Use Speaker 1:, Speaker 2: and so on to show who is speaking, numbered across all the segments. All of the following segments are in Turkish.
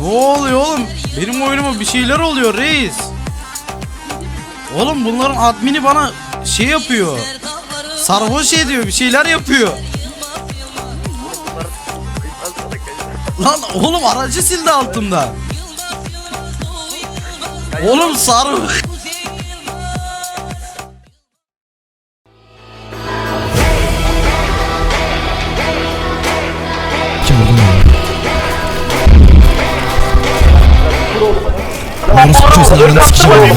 Speaker 1: Ne oluyor oğlum? Benim oyunuma bir şeyler oluyor reis. Oğlum bunların admini bana şey yapıyor. Sarhoş ediyor bir şeyler yapıyor. Lan oğlum aracı sildi altımda. Oğlum sarhoş.
Speaker 2: Orospu çocuğlarını sikeceğim.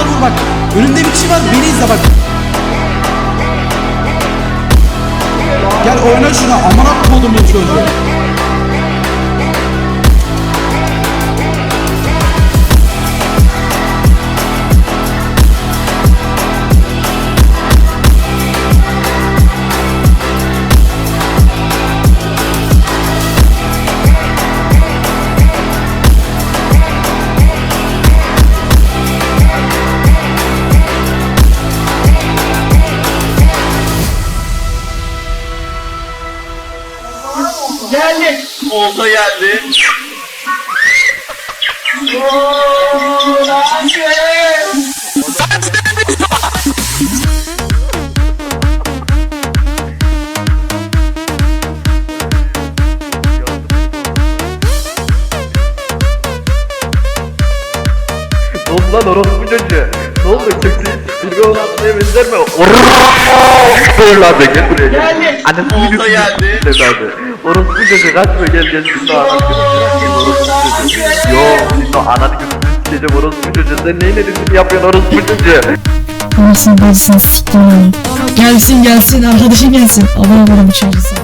Speaker 1: Vur bak. Önümde bir kişi var. Beni izle bak. Gel oyna şuna. Amına kodumun çocuğu.
Speaker 3: Geldi. Olta geldi.
Speaker 4: Ne oldu lan orospu çocuğu? Ne oldu? Kimse bir gol atmaya benzer mi? Be gel. Anasını götürdü.
Speaker 3: geldi.
Speaker 4: Evladı. Orospu çocuğu kaçma gel gel. Şimdi ananı çocuğu. Yo şimdi ananı götürürüm. Sikeceğim orospu çocuğu. Sen neyin edildiğini yapıyorsun orospu çocuğu?
Speaker 5: Anasını bacısını siktim. Gelsin gelsin arkadaşın gelsin. Abone olun çocuğu.